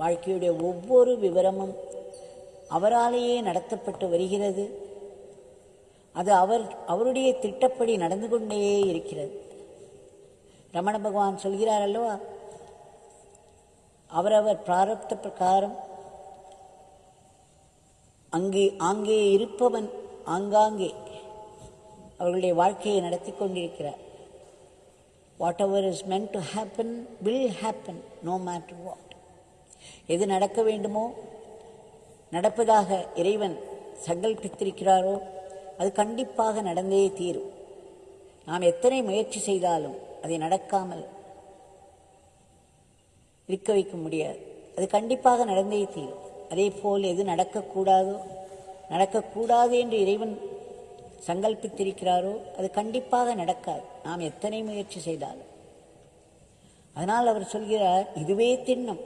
வாழ்க்கையுடைய ஒவ்வொரு விவரமும் அவராலேயே நடத்தப்பட்டு வருகிறது. அது அவர் அவருடைய திட்டப்படி நடந்து கொண்டே இருக்கிறது. ரமண பகவான் சொல்கிறார் அல்லவா? அவரவர் பிராரப்த பிரகாரம் அங்கே ஆங்கே இருப்பவன் ஆங்காங்கே அவர்களுடைய வாழ்க்கையை நடத்தி கொண்டிருக்கிறார். Whatever is meant to happen will happen no matter what எது நடக்க வேண்டுமோ நடப்பதாக இறைவன் சங்கல்பித்திருக்கிறாரோ அது கண்டிப்பாக நடந்தே தீரும். நாம் எத்தனை முயற்சி செய்தாலும் அதை நடக்காமல் இருக்க வைக்க முடியாது. அது கண்டிப்பாக நடந்தே தீரும். அதே போல் எது நடக்கக்கூடாதோ நடக்கக்கூடாது என்று இறைவன் சங்கல்பித்திருக்கிறாரோ அது கண்டிப்பாக நடக்காது. நாம் எத்தனை முயற்சி செய்தாலும். அதனால் அவர் சொல்கிறார் இதுவே திண்ணம்.